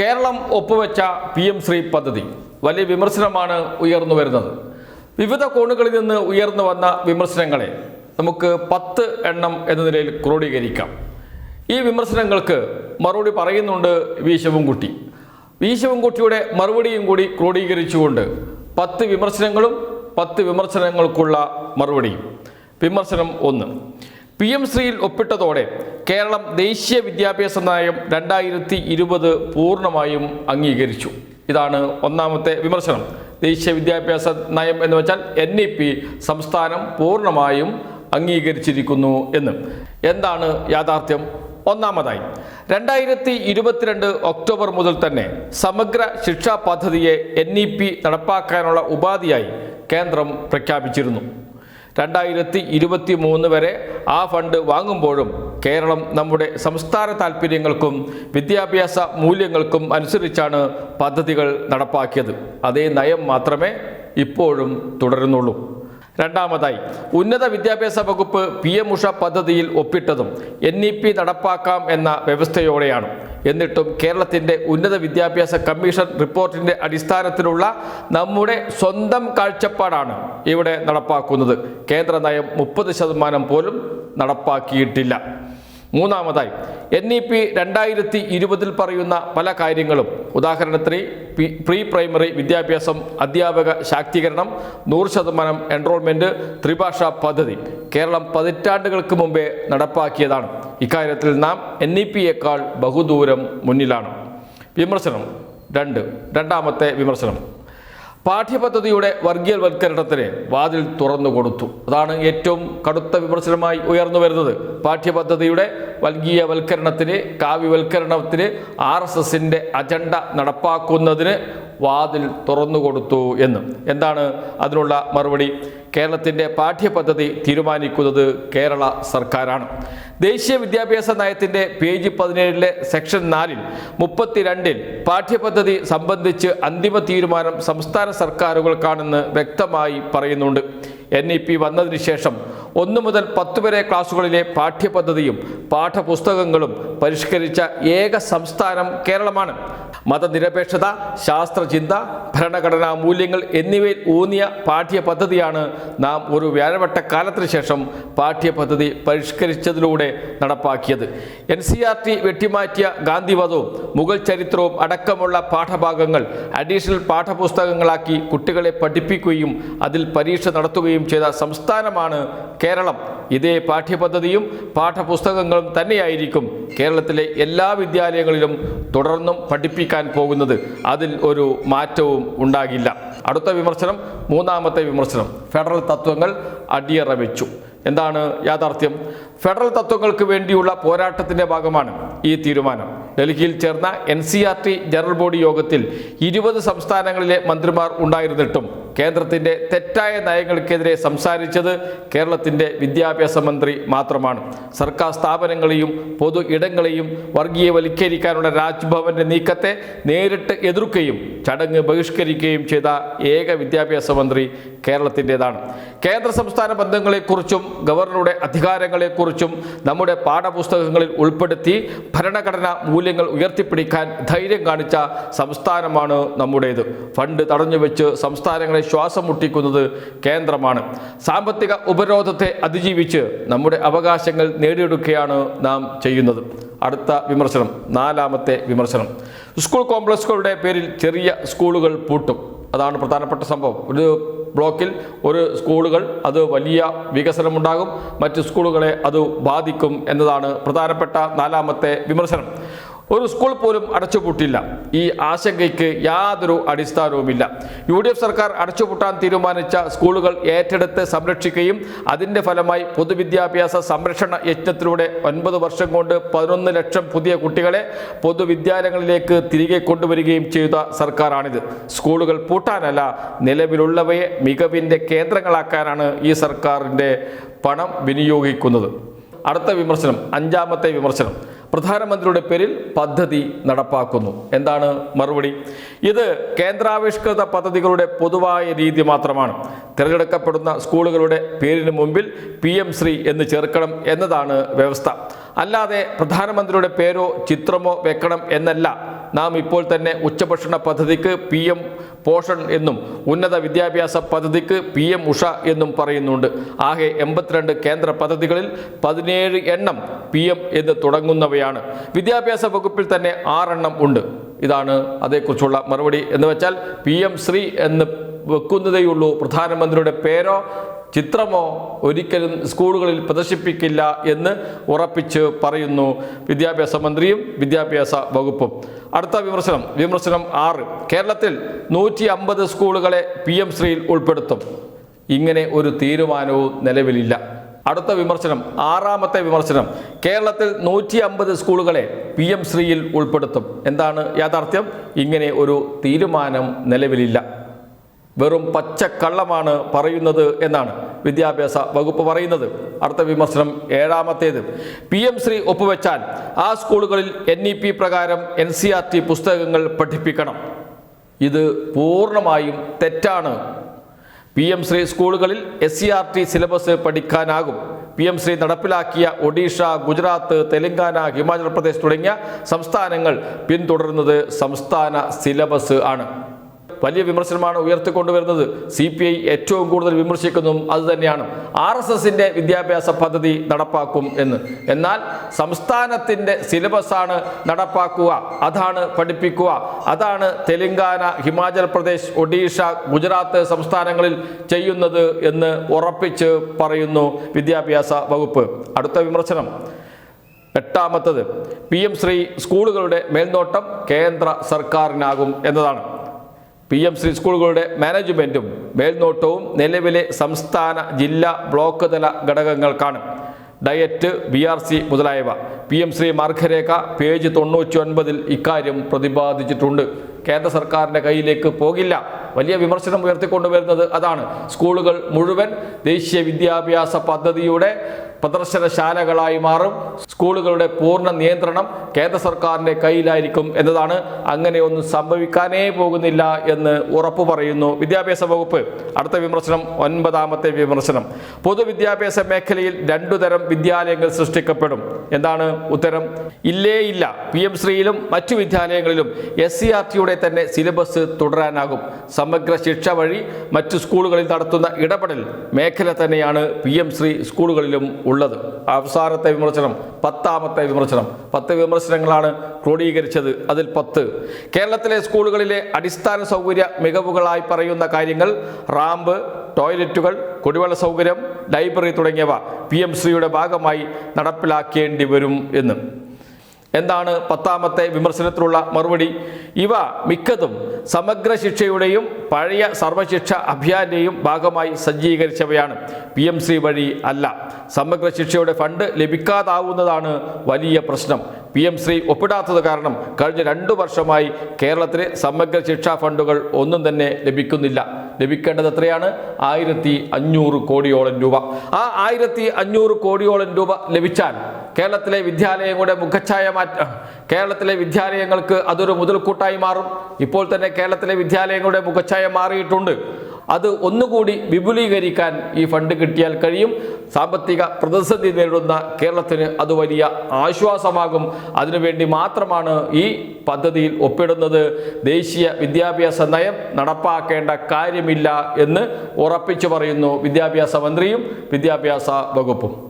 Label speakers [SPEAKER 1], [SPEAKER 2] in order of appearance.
[SPEAKER 1] കേരളം ഒപ്പുവെച്ച P M Shri പദ്ധതി വലിയ വിമർശനമാണ് ഉയർന്നു വരുന്നത്. വിവിധ കോണുകളിൽ നിന്ന് ഉയർന്നു വന്ന വിമർശനങ്ങളെ നമുക്ക് പത്ത് എണ്ണം എന്ന നിലയിൽ ക്രോഡീകരിക്കാം. ഈ വിമർശനങ്ങൾക്ക് മറുപടി പറയുന്നുണ്ട് വി ശിവൻകുട്ടി. മറുപടിയും കൂടി ക്രോഡീകരിച്ചുകൊണ്ട് പത്ത് വിമർശനങ്ങളും പത്ത് വിമർശനങ്ങൾക്കുള്ള മറുപടിയും. വിമർശനം ഒന്ന്. പി എം ശ്രീയിൽ ഒപ്പിട്ടതോടെ കേരളം ദേശീയ വിദ്യാഭ്യാസ നയം രണ്ടായിരത്തി ഇരുപത് പൂർണമായും അംഗീകരിച്ചു. ഇതാണ് ഒന്നാമത്തെ വിമർശനം. ദേശീയ വിദ്യാഭ്യാസ നയം എന്ന് വെച്ചാൽ എൻ ഇ പി സംസ്ഥാനം പൂർണമായും അംഗീകരിച്ചിരിക്കുന്നു എന്ന്. എന്താണ് യാഥാർത്ഥ്യം? ഒന്നാമതായി രണ്ടായിരത്തി ഇരുപത്തിരണ്ട് ഒക്ടോബർ മുതൽ തന്നെ സമഗ്ര ശിക്ഷാ പദ്ധതിയെ എൻ ഇ പി നടപ്പാക്കാനുള്ള ഉപാധിയായി കേന്ദ്രം പ്രഖ്യാപിച്ചിരുന്നു. രണ്ടായിരത്തി ഇരുപത്തി മൂന്ന് വരെ ആ ഫണ്ട് വാങ്ങുമ്പോഴും കേരളം നമ്മുടെ സംസ്ഥാന താൽപ്പര്യങ്ങൾക്കും വിദ്യാഭ്യാസ മൂല്യങ്ങൾക്കും അനുസരിച്ചാണ് പദ്ധതികൾ നടപ്പാക്കിയത്. അതേ നയം മാത്രമേ ഇപ്പോഴും തുടരുന്നുള്ളൂ. രണ്ടാമതായി ഉന്നത വിദ്യാഭ്യാസ വകുപ്പ് പി എം ഉഷ പദ്ധതിയിൽ ഒപ്പിട്ടതും എൻ ഇ പി നടപ്പാക്കാം എന്ന വ്യവസ്ഥയോടെയാണ്. എന്നിട്ടും കേരളത്തിന്റെ ഉന്നത വിദ്യാഭ്യാസ കമ്മീഷൻ റിപ്പോർട്ടിന്റെ അടിസ്ഥാനത്തിലുള്ള നമ്മുടെ സ്വന്തം കാഴ്ചപ്പാടാണ് ഇവിടെ നടപ്പാക്കുന്നത്. കേന്ദ്ര നയം മുപ്പത് ശതമാനം പോലും നടപ്പാക്കിയിട്ടില്ല. മൂന്നാമതായി എൻ ഇ പി രണ്ടായിരത്തി ഇരുപതിൽ പറയുന്ന പല കാര്യങ്ങളും. ഉദാഹരണത്തിന് പ്രീ പ്രൈമറി വിദ്യാഭ്യാസം അധ്യാപക ശാക്തീകരണം നൂറ് ശതമാനം എൻറോൾമെന്റ് ത്രിഭാഷാ പദ്ധതി കേരളം പതിറ്റാണ്ടുകൾക്ക് മുമ്പേ നടപ്പാക്കിയതാണ്. ഇക്കാര്യത്തിൽ നാം എൻ ഇ പിയേക്കാൾ ബഹുദൂരം മുന്നിലാണ്. വിമർശനം രണ്ട്. രണ്ടാമത്തെ വിമർശനം. പാഠ്യപദ്ധതിയുടെ വർഗീയവൽക്കരണത്തിന് വാതിൽ തുറന്നു കൊടുത്തു. അതാണ് ഏറ്റവും കടുത്ത വിമർശനമായി ഉയർന്നു വരുന്നത്. പാഠ്യപദ്ധതിയുടെ വർഗീയവൽക്കരണത്തിന് കാവ്യവൽക്കരണത്തിന് ആർ എസ് എസിന്റെ അജണ്ട നടപ്പാക്കുന്നതിന് വാതിൽ തുറന്നു കൊടുത്തു എന്ന്. എന്താണ് അതിനുള്ള മറുപടി? കേരളത്തിന്റെ പാഠ്യപദ്ധതി തീരുമാനിക്കുന്നത് കേരള സർക്കാരാണ്. ദേശീയ വിദ്യാഭ്യാസ നയത്തിന്റെ പേജ് പതിനേഴിലെ സെക്ഷൻ നാലിൽ മുപ്പത്തിരണ്ടിൽ പാഠ്യപദ്ധതി സംബന്ധിച്ച് അന്തിമ തീരുമാനം സംസ്ഥാന സർക്കാരുകൾക്കാണെന്ന് വ്യക്തമായി പറയുന്നുണ്ട്. എൻ ഇ പി വന്നതിന് ശേഷം ഒന്നു മുതൽ പത്ത് വരെ ക്ലാസ്സുകളിലെ പാഠ്യപദ്ധതിയും പാഠപുസ്തകങ്ങളും പരിഷ്കരിച്ച ഏക സംസ്ഥാനം കേരളമാണ്. മതനിരപേക്ഷത ശാസ്ത്രചിന്ത ഭരണഘടനാ മൂല്യങ്ങൾ എന്നിവയിൽ ഊന്നിയ പാഠ്യപദ്ധതിയാണ് നാം ഒരു വ്യാഴവട്ട കാലത്തിന് ശേഷം പാഠ്യപദ്ധതി പരിഷ്കരിച്ചതിലൂടെ നടപ്പാക്കിയത്. എൻ സി ആർ ടി വെട്ടിമാറ്റിയ ഗാന്ധിവധവും മുഗൾ ചരിത്രവും അടക്കമുള്ള പാഠഭാഗങ്ങൾ അഡീഷണൽ പാഠപുസ്തകങ്ങളാക്കി കുട്ടികളെ പഠിപ്പിക്കുകയും അതിൽ പരീക്ഷ നടത്തുകയും ചെയ്ത സംസ്ഥാനമാണ് കേരളം ഇതേ പാഠ്യപദ്ധതിയും പാഠപുസ്തകങ്ങളും തന്നെയായിരിക്കും കേരളത്തിലെ എല്ലാ വിദ്യാലയങ്ങളിലും തുടർന്നും പഠിപ്പിക്കാൻ പോകുന്നത്. അതിൽ ഒരു മാറ്റവും ഉണ്ടാകില്ല. അടുത്ത വിമർശനം മൂന്നാമത്തെ വിമർശനം. ഫെഡറൽ തത്വങ്ങൾ അടിയറ വെച്ചു എന്താണ് യാഥാർത്ഥ്യം? ഫെഡറൽ തത്വങ്ങൾക്ക് വേണ്ടിയുള്ള പോരാട്ടത്തിന്റെ ഭാഗമാണ് ഈ തീരുമാനം. ഡൽഹിയിൽ ചേർന്ന എൻ ജനറൽ ബോഡി യോഗത്തിൽ ഇരുപത് സംസ്ഥാനങ്ങളിലെ മന്ത്രിമാർ ഉണ്ടായിരുന്നിട്ടും കേന്ദ്രത്തിന്റെ തെറ്റായ നയങ്ങൾക്കെതിരെ സംസാരിച്ചത് കേരളത്തിന്റെ വിദ്യാഭ്യാസ മന്ത്രി മാത്രമാണ്. സർക്കാർ സ്ഥാപനങ്ങളെയും പൊതു ഇടങ്ങളെയും വർഗീയവൽക്കരിക്കാനുള്ള രാജ്ഭവന്റെ നീക്കത്തെ നേരിട്ട് എതിർക്കുകയും ചടങ്ങ് ബഹിഷ്കരിക്കുകയും ചെയ്ത ഏക വിദ്യാഭ്യാസ മന്ത്രി കേരളത്തിന്റെതാണ് കേന്ദ്ര സംസ്ഥാന ബന്ധങ്ങളെക്കുറിച്ചും ഗവർണറുടെ അധികാരങ്ങളെക്കുറിച്ചും നമ്മുടെ പാഠപുസ്തകങ്ങളിൽ ഉൾപ്പെടുത്തി ഭരണഘടനാ മൂല്യങ്ങൾ ഉയർത്തിപ്പിടിക്കാൻ ധൈര്യം കാണിച്ച സംസ്ഥാനമാണ് നമ്മുടേത്. ഫണ്ട് തടഞ്ഞുവെച്ച് സംസ്ഥാനങ്ങളെ ശ്വാസം മുട്ടിക്കുന്നത് കേന്ദ്രമാണ്. സാമ്പത്തിക ഉപരോധത്തെ അതിജീവിച്ച് നമ്മുടെ അവകാശങ്ങൾ നേടിയെടുക്കുകയാണ് നാം ചെയ്യുന്നത്. അടുത്ത വിമർശനം നാലാമത്തെ വിമർശനം. സ്കൂൾ കോംപ്ലക്സുകളുടെ പേരിൽ ചെറിയ സ്കൂളുകൾ പൂട്ടും. അതാണ് പ്രധാനപ്പെട്ട സംഭവം. ഒരു ബ്ലോക്കിൽ ഒരു സ്കൂളുകൾ അത് വലിയ വികസനമുണ്ടാകും മറ്റ് സ്കൂളുകളെ അത് ബാധിക്കും എന്നതാണ് പ്രധാനപ്പെട്ട നാലാമത്തെ വിമർശനം. ഒരു സ്കൂൾ പോലും അടച്ചുപൂട്ടില്ല ഈ ആശങ്കയ്ക്ക് യാതൊരു അടിസ്ഥാനവുമില്ല. യു ഡി എഫ് സർക്കാർ അടച്ചുപൂട്ടാൻ തീരുമാനിച്ച സ്കൂളുകൾ ഏറ്റെടുത്ത് സംരക്ഷിക്കുകയും അതിന്റെ ഫലമായി പൊതുവിദ്യാഭ്യാസ സംരക്ഷണ യജ്ഞത്തിലൂടെ ഒൻപത് വർഷം കൊണ്ട് പതിനൊന്ന് ലക്ഷം പുതിയ കുട്ടികളെ പൊതുവിദ്യാലയങ്ങളിലേക്ക് തിരികെ കൊണ്ടുവരികയും ചെയ്ത സർക്കാരാണിത്. സ്കൂളുകൾ പൂട്ടാനല്ല നിലവിലുള്ളവയെ മികവിന്റെ കേന്ദ്രങ്ങളാക്കാനാണ് ഈ സർക്കാരിന്റെ പണം വിനിയോഗിക്കുന്നത്. അടുത്ത വിമർശനം അഞ്ചാമത്തെ വിമർശനം. പ്രധാനമന്ത്രിയുടെ പേരിൽ പദ്ധതി നടപ്പാക്കുന്നു. എന്താണ് മറുപടി? ഇത് കേന്ദ്രാവിഷ്കൃത പദ്ധതികളുടെ പൊതുവായ രീതി മാത്രമാണ്. തിരഞ്ഞെടുക്കപ്പെടുന്ന സ്കൂളുകളുടെ പേരിന് മുമ്പിൽ പി എം ശ്രീ എന്ന് ചേർക്കണം എന്നതാണ് വ്യവസ്ഥ. അല്ലാതെ പ്രധാനമന്ത്രിയുടെ പേരോ ചിത്രമോ വെക്കണം എന്നല്ല. നാം ഇപ്പോൾ തന്നെ ഉച്ചഭക്ഷണ പദ്ധതിക്ക് പി എം പോഷൺ എന്നും ഉന്നത വിദ്യാഭ്യാസ പദ്ധതിക്ക് പി എം ഉഷ എന്നും പറയുന്നുണ്ട്. ആകെ എൺപത്തിരണ്ട് കേന്ദ്ര പദ്ധതികളിൽ പതിനേഴ് എണ്ണം പി എം എന്ന് തുടങ്ങുന്നവയാണ്. വിദ്യാഭ്യാസ വകുപ്പിൽ തന്നെ ആറെണ്ണം ഉണ്ട്. ഇതാണ് അതേക്കുറിച്ചുള്ള മറുപടി എന്ന് വെച്ചാൽ പി എം ശ്രീ എന്ന് വെക്കുന്നതേയുള്ളൂ. പ്രധാനമന്ത്രിയുടെ പേരോ ചിത്രമോ ഒരിക്കലും സ്കൂളുകളിൽ പ്രദർശിപ്പിക്കില്ല എന്ന് ഉറപ്പിച്ച് പറയുന്നു വിദ്യാഭ്യാസ മന്ത്രിയും വിദ്യാഭ്യാസ വകുപ്പും. അടുത്ത വിമർശനം വിമർശനം ആറ്. കേരളത്തിൽ നൂറ്റി അമ്പത് സ്കൂളുകളെ പി എം ശ്രീയിൽ ഉൾപ്പെടുത്തും. ഇങ്ങനെ ഒരു തീരുമാനവും നിലവിലില്ല. അടുത്ത വിമർശനം ആറാമത്തെ വിമർശനം. കേരളത്തിൽ നൂറ്റി അമ്പത് സ്കൂളുകളെ പി എം ശ്രീയിൽ ഉൾപ്പെടുത്തും. എന്താണ് യാഥാർത്ഥ്യം? ഇങ്ങനെ ഒരു തീരുമാനം നിലവിലില്ല. വെറും പച്ചക്കള്ളമാണ് പറയുന്നത് എന്നാണ് വിദ്യാഭ്യാസ വകുപ്പ് പറയുന്നത്. അടുത്ത വിമർശനം ഏഴാമത്തേത്. പി എം ശ്രീ ഒപ്പുവെച്ചാൽ ആ സ്കൂളുകളിൽ എൻ ഇ പി പ്രകാരം എൻ സി ആർ ടി പുസ്തകങ്ങൾ പഠിപ്പിക്കണം. ഇത് പൂർണമായും തെറ്റാണ്. പി എം ശ്രീ സ്കൂളുകളിൽ S C R T syllabus പഠിക്കാനാകും. P M Shri നടപ്പിലാക്കിയ ഒഡീഷ ഗുജറാത്ത് തെലങ്കാന ഹിമാചൽ പ്രദേശ് തുടങ്ങിയ സംസ്ഥാനങ്ങൾ പിന്തുടരുന്നത് സംസ്ഥാന സിലബസ് ആണ്. വലിയ വിമർശനമാണ് ഉയർത്തിക്കൊണ്ടുവരുന്നത്. സി പി ഐ ഏറ്റവും കൂടുതൽ വിമർശിക്കുന്നതും അതുതന്നെയാണ്. ആർ എസ് എസിന്റെ വിദ്യാഭ്യാസ പദ്ധതി നടപ്പാക്കും എന്ന്. എന്നാൽ സംസ്ഥാനത്തിന്റെ സിലബസാണ് നടപ്പാക്കുക അതാണ് പഠിപ്പിക്കുക. അതാണ് തെലങ്കാന ഹിമാചൽ പ്രദേശ് ഒഡീഷ ഗുജറാത്ത് സംസ്ഥാനങ്ങളിൽ ചെയ്യുന്നത് എന്ന് ഉറപ്പിച്ച് പറയുന്നു വിദ്യാഭ്യാസ വകുപ്പ്. അടുത്ത വിമർശനം. എട്ടാമത്തത്. പി എം ശ്രീ സ്കൂളുകളുടെ മേൽനോട്ടം കേന്ദ്ര സർക്കാരിനാകും എന്നതാണ്. പി എം ശ്രീ സ്കൂളുകളുടെ മാനേജ്മെന്റും മേൽനോട്ടവും നിലവിലെ സംസ്ഥാന ജില്ലാ ബ്ലോക്ക് തല ഘടകങ്ങൾക്കാണ് ഡയറ്റ് ബി ആർ സി മുതലായവ. പി എം ശ്രീ മാർഗരേഖ പേജ് തൊണ്ണൂറ്റി ഒൻപതിൽ ഇക്കാര്യം പ്രതിപാദിച്ചിട്ടുണ്ട്. കേന്ദ്ര സർക്കാരിന്റെ കയ്യിലേക്ക് പോകില്ല. വലിയ വിമർശനം ഉയർത്തിക്കൊണ്ടുവരുന്നത് അതാണ്. സ്കൂളുകൾ മുഴുവൻ ദേശീയ വിദ്യാഭ്യാസ പദ്ധതിയുടെ പ്രദർശനശാലകളായി മാറും. സ്കൂളുകളുടെ പൂർണ നിയന്ത്രണം കേന്ദ്ര സർക്കാരിന്റെ കയ്യിലായിരിക്കും എന്നതാണ് അങ്ങനെയൊന്നും സംഭവിക്കാനേ പോകുന്നില്ല എന്ന് ഉറപ്പു പറയുന്നു വിദ്യാഭ്യാസ വകുപ്പ്. അടുത്ത വിമർശനം ഒൻപതാമത്തെ വിമർശനം. പൊതുവിദ്യാഭ്യാസ മേഖലയിൽ രണ്ടു തരം വിദ്യാലയങ്ങൾ സൃഷ്ടിക്കപ്പെടും. എന്താണ് ഉത്തരം? ഇല്ലേ ഇല്ല. പി എം ശ്രീയിലും മറ്റു വിദ്യാലയങ്ങളിലും എസ് സി ആർ ടിയുടെ തന്നെ സിലബസ് തുടരാനാകും. സമഗ്ര ശിക്ഷ വഴി മറ്റു സ്കൂളുകളിൽ നടത്തുന്ന ഇടപെടൽ മേഖല തന്നെയാണ് പി എം ശ്രീ സ്കൂളുകളിലും ഉള്ളത്. അവസാനത്തെ വിമർശനം പത്താമത്തെ വിമർശനം. പത്ത് വിമർശനങ്ങളാണ് ക്രോഡീകരിച്ചത്. അതിൽ പത്ത്. കേരളത്തിലെ സ്കൂളുകളിലെ അടിസ്ഥാന സൗകര്യ മികവുകളായി പറയുന്ന കാര്യങ്ങൾ റാമ്പ് ടോയ്ലറ്റുകൾ കുടിവെള്ള സൗകര്യം ലൈബ്രറി തുടങ്ങിയവ പി എം സിയുടെ ഭാഗമായി നടപ്പിലാക്കേണ്ടി വരും എന്ന്. എന്താണ് പത്താമത്തെ വിമർശനത്തിലുള്ള മറുപടി? ഇവ മിക്കതും സമഗ്ര ശിക്ഷയുടെയും പഴയ സർവശിക്ഷ അഭിയാന്റെയും ഭാഗമായി സജ്ജീകരിച്ചവയാണ്. പി എം സി വഴി അല്ല. സമഗ്ര ശിക്ഷയുടെ ഫണ്ട് ലഭിക്കാതാവുന്നതാണ് വലിയ പ്രശ്നം. പി എം ശ്രീ ഒപ്പിടാത്തത് കാരണം കഴിഞ്ഞ രണ്ടു വർഷമായി കേരളത്തിലെ സമഗ്ര ശിക്ഷാ ഫണ്ടുകൾ ഒന്നും തന്നെ ലഭിക്കുന്നില്ല. ലഭിക്കേണ്ടത് എത്രയാണ്? ആയിരത്തി അഞ്ഞൂറ് കോടിയോളം രൂപ. ആ ആയിരത്തി അഞ്ഞൂറ് കോടിയോളം രൂപ ലഭിച്ചാൽ കേരളത്തിലെ വിദ്യാലയങ്ങളുടെ മുഖച്ഛായ മാറ്റ കേരളത്തിലെ വിദ്യാലയങ്ങൾക്ക് അതൊരു മുതൽക്കൂട്ടായി മാറും. ഇപ്പോൾ തന്നെ കേരളത്തിലെ വിദ്യാലയങ്ങളുടെ മുഖച്ഛായ മാറിയിട്ടുണ്ട്. അത് ഒന്നുകൂടി വിപുലീകരിക്കാൻ ഈ ഫണ്ട് കിട്ടിയാൽ കഴിയും. സാമ്പത്തിക പ്രതിസന്ധി നേരിടുന്ന കേരളത്തിന് അത് വലിയ ആശ്വാസമാകും. അതിനുവേണ്ടി മാത്രമാണ് ഈ പദ്ധതിയിൽ ഒപ്പിടുന്നത്. ദേശീയ വിദ്യാഭ്യാസ നയം നടപ്പാക്കേണ്ട കാര്യമില്ല എന്ന് ഉറപ്പിച്ചു പറയുന്നു വിദ്യാഭ്യാസ മന്ത്രിയും വിദ്യാഭ്യാസ വകുപ്പും.